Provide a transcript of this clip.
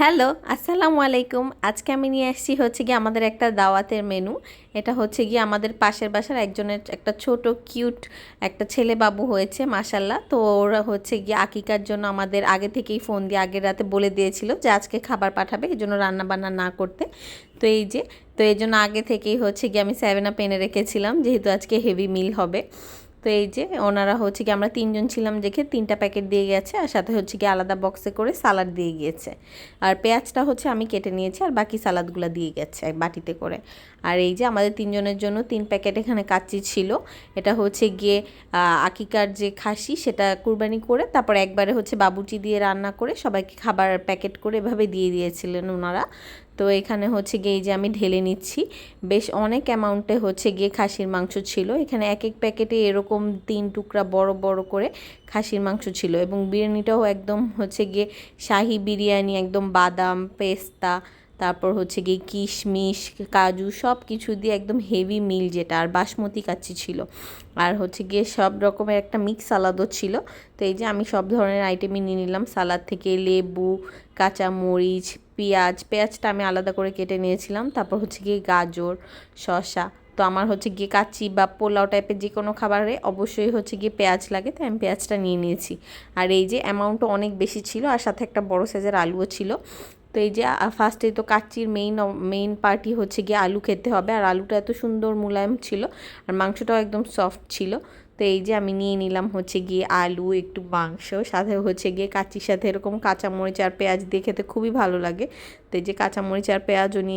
Hello, আসসালামু আলাইকুম। আজকে আমি নিয়ে আসছি হচ্ছে গিয়ে আমাদের একটা দাওয়াতের মেনু। এটা হচ্ছে গিয়ে আমাদের পাশের বাসার একজনের একটা ছোট, কিউট একটা ছেলে বাবু হয়েছে মাসাল্লাহ তো ওরা হচ্ছে গিয়ে আকিকার জন্য আমাদের আগে থেকেই ফোন দিয়ে আগের রাতে বলে দিয়েছিল যে আজকে খাবার পাঠাবে এই জন্য রান্না বান্না না করতে। তো এই যে, তো এই জন্য আগে থেকেই হচ্ছে গিয়ে আমি সেভেন আপ এনে রেখেছিলাম, যেহেতু আজকে হেভি মিল হবে। তো এই যে ওনারা হচ্ছে কি আমরা তিনজন ছিলাম দেখে তিনটা প্যাকেট দিয়ে গেছে আর সাথে হচ্ছে কি আলাদা বক্সে করে সালাড দিয়ে গিয়েছে। আর পেঁয়াজটা হচ্ছে আমি কেটে নিয়েছি আর বাকি সালাদগুলো দিয়ে গেছে বাটিতে করে। আর এই যে আমাদের তিনজনের জন্য তিন প্যাকেট এখানে কাচ্চি ছিল। এটা হচ্ছে গিয়ে আকিকার যে খাসি সেটা কুরবানি করে তারপর একবারে হচ্ছে বাবুচি দিয়ে রান্না করে সবাইকে খাবার প্যাকেট করে এভাবে দিয়ে দিয়েছিলেন ওনারা। তো এখানে হচ্ছে গিয়ে যে আমি ঢেলে নিচ্ছি। বেশ অনেক অ্যামাউন্টে হচ্ছে গিয়ে খাসির মাংস ছিল। এখানে এক এক প্যাকেটে এরকম তিন টুকরা বড় বড় করে খাসির মাংস ছিল এবং বিরিয়ানিটাও একদম হচ্ছে গিয়ে শাহি বিরিয়ানি, একদম বাদাম, পেস্তা তারপর হচ্ছে গিয়ে কিশমিশ, কাজু সব কিছু দিয়ে একদম হেভি মিল যেটা আর বাসমতি কাচ্চি ছিল। আর হচ্ছে গিয়ে সব রকমের একটা মিক্স সালাদও ছিল। তো এই যে আমি সব ধরনের আইটেমই নিয়ে নিলাম। সালাদ থেকে লেবু কাঁচা মরিচ পেঁয়াজ, পেঁয়াজটা আমি আলাদা করে কেটে নিয়েছিলাম। তারপর হচ্ছে গিয়ে গাজর, শসা। তো আমার হচ্ছে গিয়ে কাচ্চি বা পোলাও টাইপের যে কোনো খাবারে অবশ্যই হচ্ছে গিয়ে পেঁয়াজ লাগে। তাই আমি পেঁয়াজটা নিয়ে নিয়েছি। আর এই যে অ্যামাউন্টও অনেক বেশি ছিল। আর সাথে একটা বড় সাইজের আলুও ছিল। তো এই যে ফার্স্টে তো কাচ্চির মেইন মেইন পার্টি হচ্ছে গিয়ে আলু খেতে হবে। আর আলুটা এত সুন্দর মোলায়েম ছিল, আর মাংসটাও একদম সফট ছিল। তো এই যে আমি নিয়ে নিলাম হচ্ছে গিয়ে আলু, একটু মাংস, সাথে হচ্ছে গিয়ে কাচির সাথে এরকম কাঁচামরিচ আর পেঁয়াজ দিয়ে খেতে খুবই ভালো লাগে। তো এই যে কাঁচামরিচ আর পেঁয়াজও নিয়ে